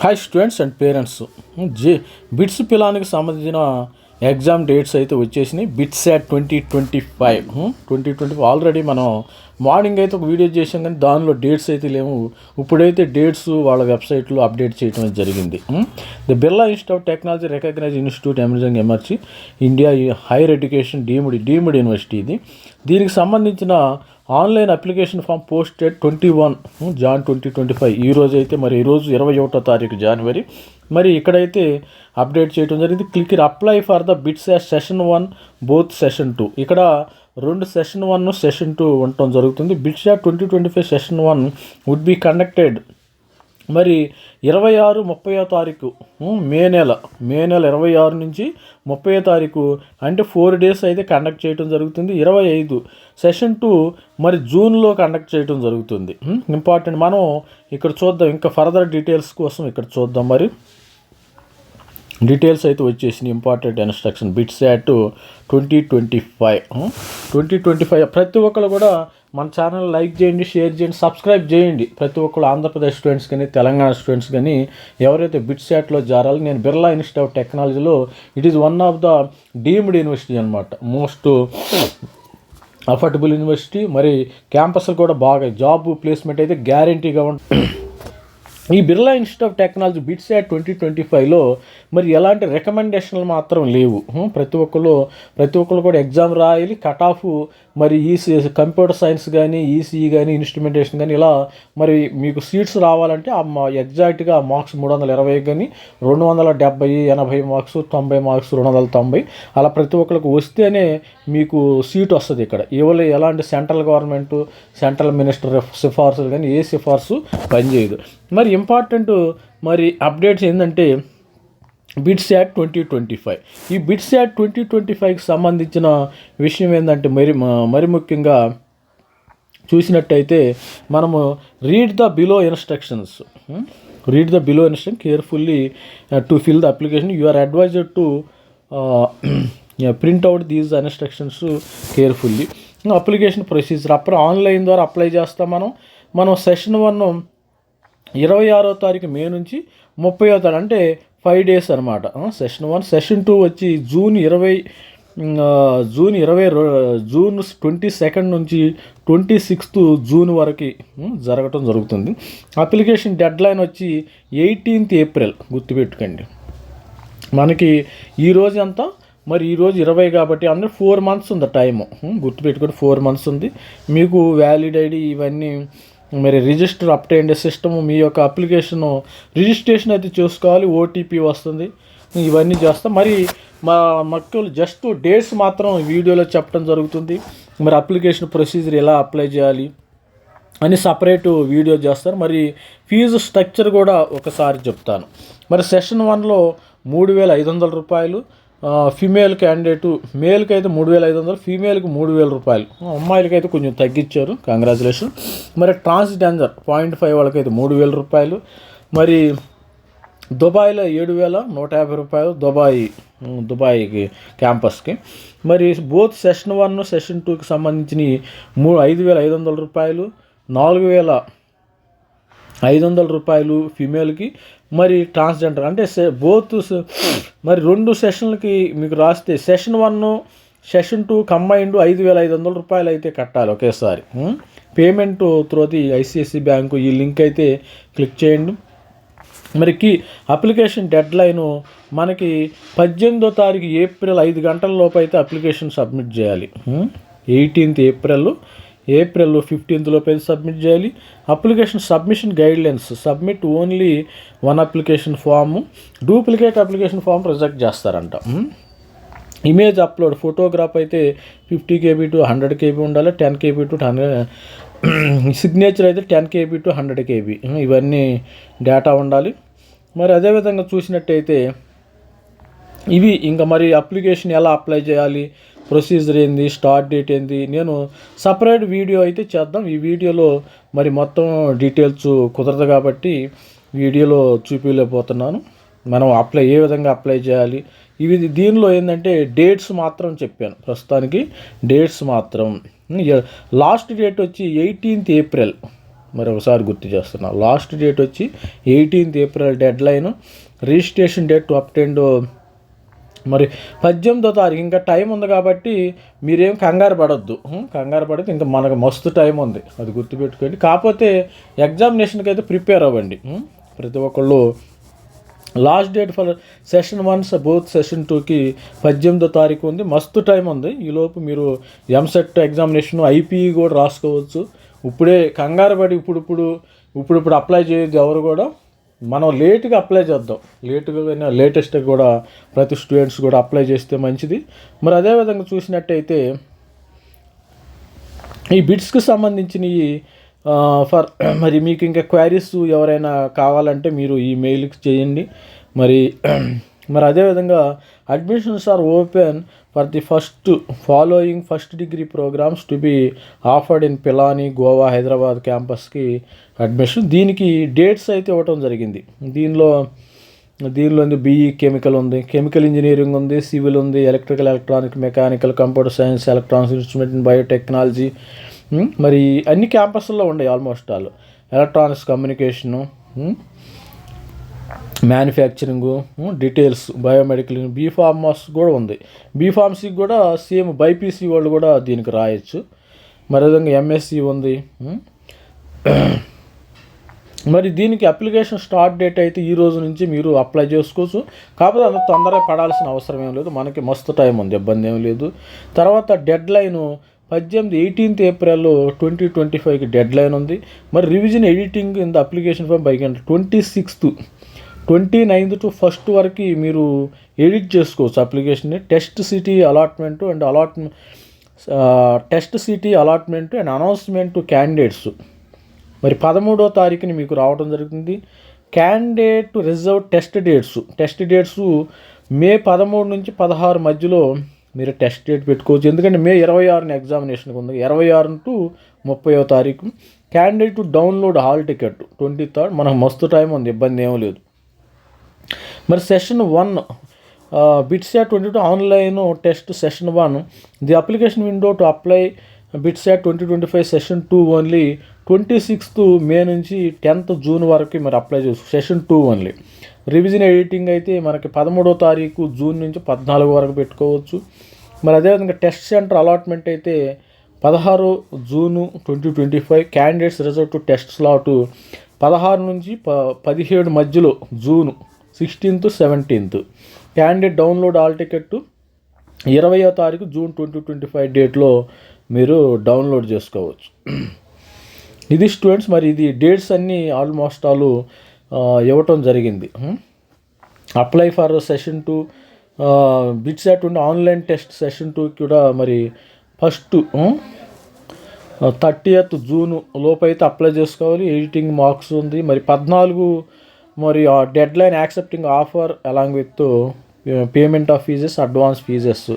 Hi students and parents జే BITS పిలానికి సంబంధించిన ఎగ్జామ్ డేట్స్ అయితే వచ్చేసినాయి. BITSAT twenty twenty five. Hmm, twenty twenty five already మనం మార్నింగ్ అయితే ఒక వీడియో చేసాం కానీ దానిలో డేట్స్ అయితే లేవు. ఇప్పుడైతే డేట్స్ వాళ్ళ వెబ్సైట్లో అప్డేట్ చేయడం అనేది జరిగింది. Hmm, the Birla institute of technology recognised institute emerging emerging India higher education deemed deemed university ఇది. దీనికి సంబంధించిన online application form posted twenty one Jan twenty twenty five. ఈ రోజు అయితే మరి ఈరోజు ఇరవై ఒకటో తారీఖు జనవరి మరి ఇక్కడైతే అప్డేట్ చేయడం జరిగింది. Click apply for the BITSAT session one both session two. ఇక్కడ రెండు సెషన్ వన్ సెషన్ టూ ఉండటం జరుగుతుంది. BITSAT twenty twenty five session one would be conducted మరి ఇరవై ఆరు ముప్పయో తారీఖు మే నెల మే నెల ఇరవై ఆరు నుంచి ముప్పయో తారీఖు అంటే ఫోర్ డేస్ అయితే కండక్ట్ చేయడం జరుగుతుంది. ఇరవై ఐదు సెషన్ టూ మరి జూన్లో కండక్ట్ చేయడం జరుగుతుంది. ఇంపార్టెంట్ మనం ఇక్కడ చూద్దాం. ఇంకా ఫర్దర్ డీటెయిల్స్ కోసం ఇక్కడ చూద్దాం మరి. డీటెయిల్స్ అయితే వచ్చేసింది important instruction BITSAT twenty twenty five twenty twenty five ప్రతి ఒక్కరు కూడా మన ఛానల్ లైక్ చేయండి షేర్ చేయండి సబ్స్క్రైబ్ చేయండి. ప్రతి ఒక్కరు ఆంధ్రప్రదేశ్ స్టూడెంట్స్ కానీ తెలంగాణ స్టూడెంట్స్ కానీ ఎవరైతే బిట్స్ యాట్లో జారాలి నేను బిర్లా ఇన్స్టిట్యూట్ ఆఫ్ టెక్నాలజీలో it is one of the deemed university అనమాట మోస్ట్ అఫోర్డబుల్ యూనివర్సిటీ మరి క్యాంపస్లు కూడా బాగా జాబ్ ప్లేస్మెంట్ అయితే గ్యారంటీగా ఉంటుంది ఈ Birla institute of technology BITSAT twenty twenty ఫైవ్లో మరి ఎలాంటి రికమెండేషన్లు మాత్రం లేవు. ప్రతి ఒక్కరు ప్రతి ఒక్కరు కూడా ఎగ్జామ్ రాయాలి కట్ ఆఫ్ మరి ఈసీ కంప్యూటర్ సైన్స్ కానీ ఈసీఈ కానీ ఇన్స్ట్రుమెంటేషన్ కానీ ఇలా మరి మీకు సీట్స్ రావాలంటే ఆ ఎగ్జాక్ట్గా మార్క్స్ మూడు వందల ఇరవై కానీ రెండు వందల డెబ్బై ఎనభై మార్క్స్ తొంభై మార్క్స్ రెండు వందల తొంభై అలా ప్రతి ఒక్కరికి వస్తేనే మీకు సీట్ వస్తుంది ఇక్కడ. ఇవాళ ఎలాంటి సెంట్రల్ గవర్నమెంట్ సెంట్రల్ మినిస్టర్ సిఫార్సులు కానీ ఏ సిఫార్సు పనిచేయదు. మరి ఇంపార్టెంట్ మరి అప్డేట్స్ ఏంటంటే BITSAT twenty twenty five ఈ బిట్స్ యాడ్ ట్వంటీ ట్వంటీ ఫైవ్కి సంబంధించిన విషయం ఏంటంటే మరి మరి ముఖ్యంగా చూసినట్టయితే మనము read the below instructions read the below instruction carefully to fill the application you are advised to print out these instructions carefully application procedure అప్పుడు ఆన్లైన్ ద్వారా అప్లై చేస్తాం మనం. మనం సెషన్ వన్ ఇరవై ఆరో తారీఖు మే నుంచి ముప్పై తారీఖు అంటే ఫైవ్ డేస్ అనమాట సెషన్ వన్ సెషన్ టూ వచ్చి జూన్ ఇరవై జూన్ ఇరవై జూన్ ట్వంటీ సెకండ్ నుంచి ట్వంటీ సిక్స్త్ జూన్ వరకు జరగటం జరుగుతుంది. అప్లికేషన్ డెడ్ లైన్ వచ్చి ఎయిటీన్త్ ఏప్రిల్ గుర్తుపెట్టుకోండి. మనకి ఈ రోజు ఎంత? మరి ఈరోజు ఇరవై కాబట్టి అందరూ ఫోర్ మంత్స్ ఉంది టైము. గుర్తుపెట్టుకోండి ఫోర్ మంత్స్ ఉంది. మీకు వ్యాలిడ్ ఐడి ఇవన్నీ మరి రిజిస్టర్ అప్టైండ్ సిస్టమ్ మీ యొక్క అప్లికేషన్ రిజిస్ట్రేషన్ అయితే చూసుకోవాలి ఓటీపీ వస్తుంది. ఇవన్నీ చేస్తాం. మరి మా మక్కులు జస్ట్ డేట్స్ మాత్రం వీడియోలో చెప్పడం జరుగుతుంది. మరి అప్లికేషన్ ప్రొసీజర్ ఎలా అప్లై చేయాలి అని సపరేట్ వీడియో చేస్తారు. మరి ఫీజు స్ట్రక్చర్ కూడా ఒకసారి చెప్తాను. మరి సెషన్ వన్లో మూడు వేల ఐదు వందల రూపాయలు ఫీమేల్ క్యాండిడేటు మేల్కి అయితే మూడు వేల ఐదు వందలు ఫీమేల్కి మూడు వేల రూపాయలు. అమ్మాయిలకి అయితే కొంచెం తగ్గించారు. కంగ్రాచులేషన్ మరి ట్రాన్స్జెండర్ పాయింట్ ఫైవ్ వాళ్ళకైతే మూడు వేల రూపాయలు. మరి దుబాయ్లో ఏడు వేల నూట యాభై రూపాయలు దుబాయ్ దుబాయ్కి క్యాంపస్కి. మరి బోత్ సెషన్ వన్ సెషన్ టూకి సంబంధించిన మూ ఐదు వేల ఐదు వందల రూపాయలు నాలుగు వేల ఐదు వందల రూపాయలు ఫీమేల్కి మరి ట్రాన్స్జెండర్ అంటే సె- బోత్ మరి రెండు సెషన్లకి మీకు రాస్తే session one session two combined ఐదు వేల ఐదు వందల రూపాయలు అయితే కట్టాలి ఒకేసారి. Payment through the ICICI bank ఈ లింక్ అయితే క్లిక్ చేయండి. మరికి అప్లికేషన్ డెడ్ లైన్ మనకి పద్దెనిమిదో తారీఖు ఏప్రిల్ ఐదు గంటల లోపు అయితే అప్లికేషన్ సబ్మిట్ చేయాలి. Hmm? Eighteenth April April fifteenth లోపు సబ్మిట్ చేయాలి. Application submission guidelines. Submit only one application form duplicate application form reject చేస్తారంట. Image upload. ఫోటోగ్రాఫ్ అయితే fifty KB to hundred KB ఉండాలి. Ten KB to hundred signature అయితే ten KB to hundred KB. ఇవన్నీ data ఉండాలి. మరి అదేవిధంగా చూసినట్టయితే ఇవి ఇంకా మరి అప్లికేషన్ ఎలా అప్లై చేయాలి? ప్రొసీజర్ ఏంది స్టార్ట్ డేట్ ఏంది నేను సపరేట్ వీడియో అయితే చేద్దాం. ఈ వీడియోలో మరి మొత్తం డీటెయిల్స్ కుదరదు కాబట్టి వీడియోలో చూపించలేకపోతున్నాను మనం అప్లై ఏ విధంగా అప్లై చేయాలి? ఇవి దీనిలో ఏంటంటే డేట్స్ మాత్రం చెప్పాను ప్రస్తుతానికి. డేట్స్ మాత్రం. లాస్ట్ డేట్ వచ్చి ఎయిటీన్త్ ఏప్రిల్ మరి ఒకసారి గుర్తు చేస్తున్నా. లాస్ట్ డేట్ వచ్చి eighteenth April deadline registration date to అప్టెండ్ మరి పద్దెనిమిదో తారీఖు ఇంకా టైం ఉంది కాబట్టి మీరేం కంగారు పడొద్దు. కంగారు పడితే ఇంకా మనకు మస్తు టైం ఉంది. అది గుర్తుపెట్టుకోండి. కాకపోతే ఎగ్జామినేషన్కి అయితే ప్రిపేర్ అవ్వండి. ప్రతి ఒక్కళ్ళు last date for session one both session టూకి పద్దెనిమిదో తారీఖు ఉంది. మస్తు టైం ఉంది. ఈలోపు మీరు ఎంసెట్ ఎగ్జామినేషన్ ఐపీఈ కూడా రాసుకోవచ్చు. ఇప్పుడే కంగారు పడి ఇప్పుడు ఇప్పుడు ఇప్పుడు అప్లై చేయదు ఎవరు కూడా. మనం లేటుగా అప్లై చేద్దాం. లేటుగా లేటెస్ట్గా కూడా ప్రతి స్టూడెంట్స్ కూడా అప్లై చేస్తే మంచిది. మరి అదేవిధంగా చూసినట్టయితే ఈ బిట్స్కి సంబంధించినవి ఫర్ మరి మీకు ఇంకా క్వైరీస్ ఎవరైనా కావాలంటే మీరు ఈ మెయిల్కి చేయండి. మరి మరి అదేవిధంగా admissions are open for the first following first degree programs to be offered in Pilani Goa Hyderabad క్యాంపస్కి admission దీనికి డేట్స్ అయితే ఇవ్వటం జరిగింది. దీనిలో దీనిలో ఉంది బీఈ కెమికల్ ఉంది కెమికల్ ఇంజనీరింగ్ ఉంది సివిల్ ఉంది electrical electronic mechanical computer science electronics instrument biotechnology మరి అన్ని క్యాంపస్ల్లో ఉన్నాయి almost all electronics communication manufacturing details biomedical B pharma కూడా ఉంది. బీ ఫార్మసీకి కూడా సేమ్ బైపీసీ వాళ్ళు కూడా దీనికి రాయొచ్చు. మరి విధంగా ఎంఎస్సి ఉంది మరి దీనికి అప్లికేషన్ స్టార్ట్ డేట్ అయితే ఈ రోజు నుంచి మీరు అప్లై చేసుకోవచ్చు. కాకపోతే అంత తొందరగా పడాల్సిన అవసరం ఏం లేదు. మనకి మస్తు టైం ఉంది ఇబ్బంది ఏం లేదు. తర్వాత డెడ్ లైను పద్దెనిమిది ఎయిటీన్త్ ఏప్రిల్ ట్వంటీ ట్వంటీ ఫైవ్కి డెడ్ లైన్ ఉంది. మరి revision editing in the application form by twenty sixth twenty ninth to first వరకు మీరు ఎడిట్ చేసుకోవచ్చు అప్లికేషన్ని. Test city allotment and allotment test city allotment and announcement to candidates. మరి పదమూడో తారీఖుని మీకు రావడం జరుగుతుంది. Candidate reserve test dates. Test dates May పదమూడు నుంచి పదహారు మధ్యలో మీరు టెస్ట్ డేట్ పెట్టుకోవచ్చు. ఎందుకంటే మే ఇరవై ఆరున ఎగ్జామినేషన్కి ఉంది. ఇరవై ఆరు టు ముప్పైవ తారీఖు. Candidate download hall ticket. Twenty third. మనకు మస్తు టైం ఉంది. ఇబ్బంది ఏమీ లేదు. మరి session one BITSAT twenty two online test session one. The application window to apply BITSAT twenty twenty five session two only twenty sixth May నుంచి tenth June వరకు మరి అప్లై చేసు session two only. Revision editing అయితే మనకి పదమూడో తారీఖు June నుంచి పద్నాలుగు వరకు పెట్టుకోవచ్చు. మరి అదేవిధంగా టెస్ట్ సెంటర్ అలాట్మెంట్ అయితే పదహారు June twenty twenty five candidates reserve to test slot. పదహారు నుంచి ప పదిహేడు మధ్యలో June sixteenth seventeenth. Candidate download hall ticket ఇరవయో తారీఖు జూన్ ట్వంటీ ట్వంటీ ఫైవ్ డేట్లో మీరు డౌన్లోడ్ చేసుకోవచ్చు. ఇది స్టూడెంట్స్ మరి ఇది డేట్స్ అన్నీ ఆల్మోస్ట్ ఆల్ ఇవ్వటం జరిగింది. Apply for session two BITS at ఉండి ఆన్లైన్ టెస్ట్ సెషన్ టూ కూడా మరి ఫస్ట్ థర్టీయత్ జూన్ లోపు అయితే అప్లై చేసుకోవాలి. ఎడిటింగ్ మార్క్స్ ఉంది. మరి పద్నాలుగు మరి deadline accepting offer along with payment of fees advance fees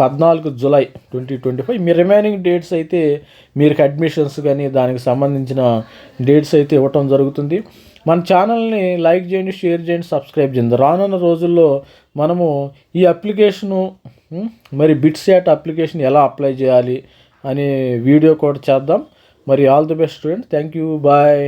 పద్నాలుగు జులై ట్వంటీ ట్వంటీ ఫైవ్ మీ రిమైనింగ్ డేట్స్ అయితే మీరు అడ్మిషన్స్ కానీ దానికి సంబంధించిన డేట్స్ అయితే ఇవ్వటం జరుగుతుంది. మన ఛానల్ని లైక్ చేయండి షేర్ చేయండి సబ్స్క్రైబ్ చేయండి. రానున్న రోజుల్లో మనము ఈ అప్లికేషను uh, మరి బిట్స్ యాట్ అప్లికేషన్ ఎలా అప్లై చేయాలి అనే వీడియో కూడా చేద్దాం. మరి all the best student thank you bye